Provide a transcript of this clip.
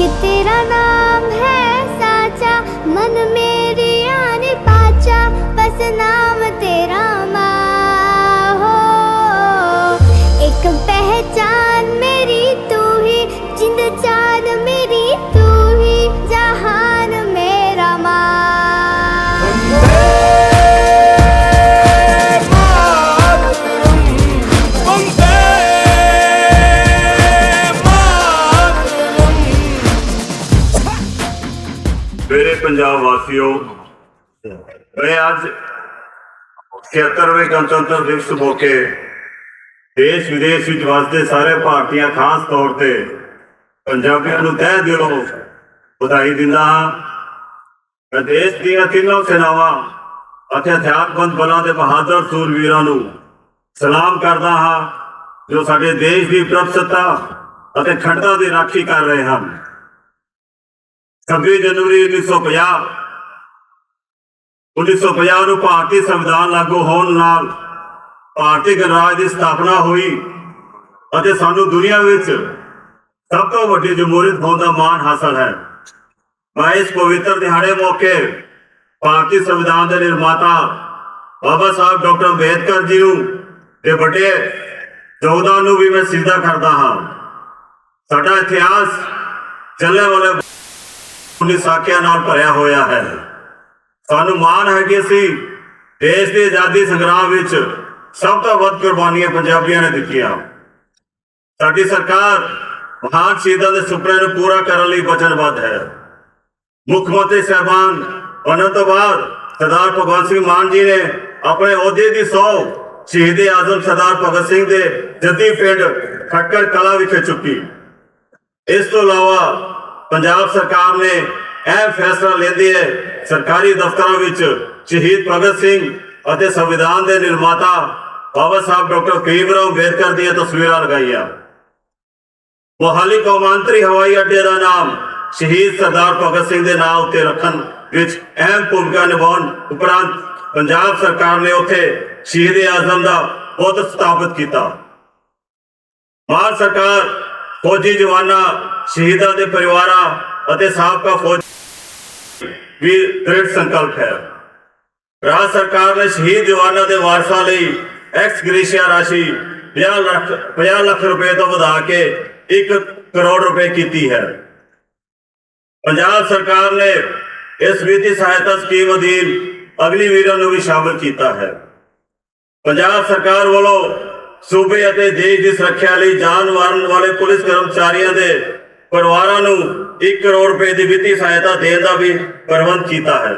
कि तेरा नाम है साचा, मन मेरी आन पाचा, बस नाम तेरा माँ हो। एक पहचान ਮੇਰੇ ਪੰਜਾਬ ਵਾਸੀਓ, ਮੈਂ ਅੱਜ 76ਵੇਂ ਗਣਤੰਤਰ ਦਿਵਸ ਮੌਕੇ ਦੇਸ਼ ਵਿਦੇਸ਼ ਵਿੱਚ ਵਸਦੇ ਸਾਰੇ ਭਾਰਤੀਆਂ, ਖਾਸ ਤੌਰ ਤੇ ਪੰਜਾਬੀਆਂ ਨੂੰ ਤਹਿ ਦਿਲੋਂ ਵਧਾਈ ਦਿੰਦਾ ਹਾਂ। ਮੈਂ ਦੇਸ਼ ਦੀਆਂ ਤਿੰਨੋਂ ਸੈਨਾਵਾਂ ਅਤੇ ਹਥਿਆਰਬੰਦ ਬਲਾਂ ਦੇ ਬਹਾਦਰ ਸੂਰਵੀਰਾਂ ਨੂੰ ਸਲਾਮ ਕਰਦਾ ਹਾਂ, ਜੋ ਸਾਡੇ ਦੇਸ਼ ਦੀ ਪ੍ਰਭਸੱਤਾ ਅਤੇ ਖੰਡਤਾ ਦੀ ਰਾਖੀ ਕਰ ਰਹੇ ਹਨ। 26 ਜਨਵਰੀ 1950 1950 ਨੂੰ ਭਾਰਤੀ ਸੰਵਿਧਾਨ ਲਾਗੂ ਹੋਣ ਨਾਲ ਭਾਰਤੀ ਗਣਰਾਜ ਦੀ ਸਥਾਪਨਾ ਹੋਈ ਅਤੇ ਸਾਨੂੰ ਦੁਨੀਆ ਵਿੱਚ ਸਭ ਤੋਂ ਵੱਡੀ ਜਮਹੂਰੀਅਤ ਹੋਣ ਦਾ ਮਾਣ ਹਾਸਲ ਹੈ। ਮੈਂ ਇਸ ਪਵਿੱਤਰ ਦਿਹਾੜੇ ਮੌਕੇ ਭਾਰਤੀ ਸੰਵਿਧਾਨ ਦੇ ਨਿਰਮਾਤਾ ਬਾਬਾ ਸਾਹਿਬ ਡਾਕਟਰ ਅੰਬੇਦਕਰ ਜੀ ਨੂੰ ਦੇ ਵੱਡੇ ਯੋਗਦਾਨ ਨੂੰ ਵੀ ਮੈਂ ਸਿੱਧਾ ਕਰਦਾ ਹਾਂ। ਸਾਡਾ ਇਤਿਹਾਸ ਚੱਲਣ ਵਾਲੇ ਉਨੀ ਸਾਖਿਆਂ ਨਾਲ ਭਰਿਆ ਹੋਇਆ ਹੈ। ਸਾਨੂੰ ਮਾਣ ਹੈ ਕਿ ਅਸੀਂ ਦੇਸ਼ ਦੀ ਆਜ਼ਾਦੀ ਸੰਗਰਾਮ ਵਿੱਚ ਸਭ ਤੋਂ ਵੱਧ ਕੁਰਬਾਨੀਆਂ ਪੰਜਾਬੀਆਂ ਨੇ ਦਿੱਤੀਆਂ। ਸਾਡੀ ਸਰਕਾਰ ਮਹਾਨ ਸ਼ਹੀਦਾਂ ਦੇ ਸੁਪਨੇ ਨੂੰ ਪੂਰਾ ਕਰਨ ਲਈ ਵਚਨਬੱਧ ਹੈ। ਮੁੱਖ ਮੰਤਰੀ ਸਾਹਿਬਾਨ ਬਣਨ ਤੋਂ ਬਾਅਦ ਸਰਦਾਰ ਭਗਵੰਤ ਸਿੰਘ ਮਾਨ ਜੀ ਨੇ ਆਪਣੇ ਅਹੁਦੇ ਦੀ ਸਹੁੰ ਸ਼ਹੀਦ ਆਜ਼ਮ ਸਰਦਾਰ ਭਗਤ ਸਿੰਘ ਦੇ ਜੱਦੀ ਪਿੰਡ ਖੱਟੜ ਕਲਾ ਵਿਖੇ ਚੁੱਕੀ। ਇਸ ਤੋਂ ਇਲਾਵਾ ਪੰਜਾਬ ਸਰਕਾਰ ਨੇ ਇਹ ਫੈਸਲਾ ਲੈਂਦੀ ਹੈ, ਸਰਕਾਰੀ ਦਫ਼ਤਰਾਂ ਵਿੱਚ ਸ਼ਹੀਦ ਭਗਤ ਸਿੰਘ ਅਤੇ ਸੰਵਿਧਾਨ ਦੇ ਨਿਰਮਾਤਾ ਬਾਬਾ ਸਾਹਿਬ ਡਾਕਟਰ ਭੀਮਰਾਓ ਅੰਬੇਦਕਰ ਦੀਆਂ ਤਸਵੀਰਾਂ ਲਗਾਈਆਂ। ਮੋਹਾਲੀ ਕੌਮਾਂਤਰੀ ਹਵਾਈ ਅੱਡੇ ਦਾ ਨਾਮ ਸ਼ਹੀਦ ਸਰਦਾਰ ਭਗਤ ਸਿੰਘ ਦੇ ਨਾਮ ਉੱਤੇ ਰੱਖਣ ਵਿੱਚ ਅਹਿਮ ਭੂਮਿਕਾ ਨਿਭਾਉਣ ਉਪਰੰਤ ਪੰਜਾਬ ਸਰਕਾਰ ਨੇ ਉੱਥੇ ਸ਼ਹੀਦ ਆਜ਼ਮ ਦਾ ਬੁੱਤ ਸਥਾਪਿਤ ਕੀਤਾ। ਭਾਰਤ ਸਰਕਾਰ ਫੌਜੀ ਜਵਾਨਾਂ ਸ਼ਹੀਦਾਂ ਦੇ ਪਰਿਵਾਰਾਂ ਅਤੇ ਸਾਬਕਾ ਫੌਜ ਵੀ ਦ੍ਰਿੜ ਸੰਕਲਪ ਹੈ। ਰਾਜ ਸਰਕਾਰ ਨੇ ਸ਼ਹੀਦ ਜਵਾਨਾਂ ਦੇ ਵਾਰਸਾਂ ਲਈ ਐਕਸ ਗ੍ਰੇਸ਼ੀਆ ਰਾਸ਼ੀ 50 ਲੱਖ 50 ਲੱਖ ਰੁਪਏ ਤੋਂ ਵਧਾ ਕੇ 1 ਕਰੋੜ ਰੁਪਏ ਕੀਤੀ ਹੈ। ਪੰਜਾਬ ਸਰਕਾਰ ਨੇ ਇਸ ਵਿੱਤੀ ਸਹਾਇਤਾ ਸਕੀਮ ਅਧੀਨ ਅਗਲੀ ਵੀਰਾਂ ਨੂੰ ਵੀ ਸ਼ਾਮਲ ਕੀਤਾ ਹੈ। ਪੰਜਾਬ ਸਰਕਾਰ ਵੱਲੋਂ ਸੂਬੇ ਅਤੇ ਦੇਸ਼ ਦੀ ਸੁਰੱਖਿਆ ਲਈ ਜਾਨ ਮਾਰਨ ਵਾਲੇ ਪੁਲਿਸ ਕਰਮਚਾਰੀਆਂ ਦੇ ਪਰਿਵਾਰਾਂ ਨੂੰ 1 ਕਰੋੜ ਰੁਪਏ ਦੀ ਵਿੱਤੀ ਸਹਾਇਤਾ ਦੇਣ ਦਾ ਵੀ ਪ੍ਰਬੰਧ ਕੀਤਾ ਹੈ।